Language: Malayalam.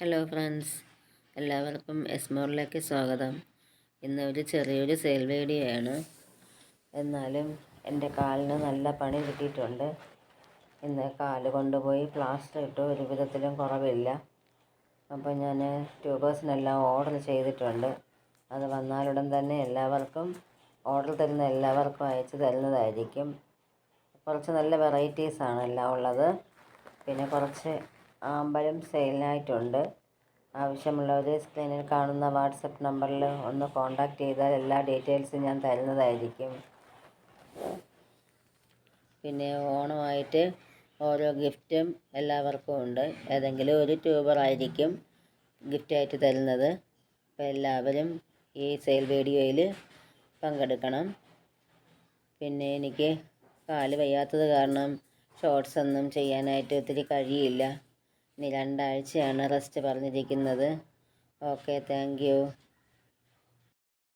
ഹലോ ഫ്രണ്ട്സ് എല്ലാവർക്കും എസ്മോറിലേക്ക് സ്വാഗതം. ഇന്ന് ഒരു ചെറിയൊരു സെയിൽ വീഡിയോയാണ് എന്നാലും എന്റെ കാലിന് നല്ല പണി കിട്ടിയിട്ടുണ്ട്. ഇന്ന് കാൽ കൊണ്ടുപോയി പ്ലാസ്റ്റർ ഇട്ടു. ഒരു വിധത്തിലും കുറവില്ല. അപ്പോൾ ഞാൻ ട്യൂബേഴ്സിനെല്ലാം ഓർഡർ ചെയ്തിട്ടുണ്ട്. അത് വന്നാലുടൻ തന്നെ എല്ലാവർക്കും ഓർഡർ തരുന്ന എല്ലാവർക്കും അയച്ചു തരുന്നതായിരിക്കും. കുറച്ച് നല്ല വെറൈറ്റീസാണ് എല്ലാം ഉള്ളത്. പിന്നെ കുറച്ച് ആമ്പലും സെയിലിനായിട്ടുണ്ട്. ആവശ്യമുള്ളവർ സ്ക്രീനിൽ കാണുന്ന വാട്സപ്പ് നമ്പറിൽ ഒന്ന് കോൺടാക്റ്റ് ചെയ്താൽ എല്ലാ ഡീറ്റെയിൽസും ഞാൻ തരുന്നതായിരിക്കും. പിന്നെ ഓണമായിട്ട് ഓരോ ഗിഫ്റ്റും എല്ലാവർക്കും ഉണ്ട്. ഏതെങ്കിലും ഒരു ട്യൂബറായിരിക്കും ഗിഫ്റ്റായിട്ട് തരുന്നത്. അപ്പോൾ എല്ലാവരും ഈ സെയിൽ വീഡിയോയിൽ പങ്കെടുക്കണം. പിന്നെ എനിക്ക് കാൽ വയ്യാത്തത് കാരണം ഷോർട്സ് ഒന്നും ചെയ്യാനായിട്ട് ഒത്തിരി കഴിയില്ല. ഇനി രണ്ടാഴ്ചയാണ് റെസ്റ്റ് പറഞ്ഞിരിക്കുന്നത്. Okay thank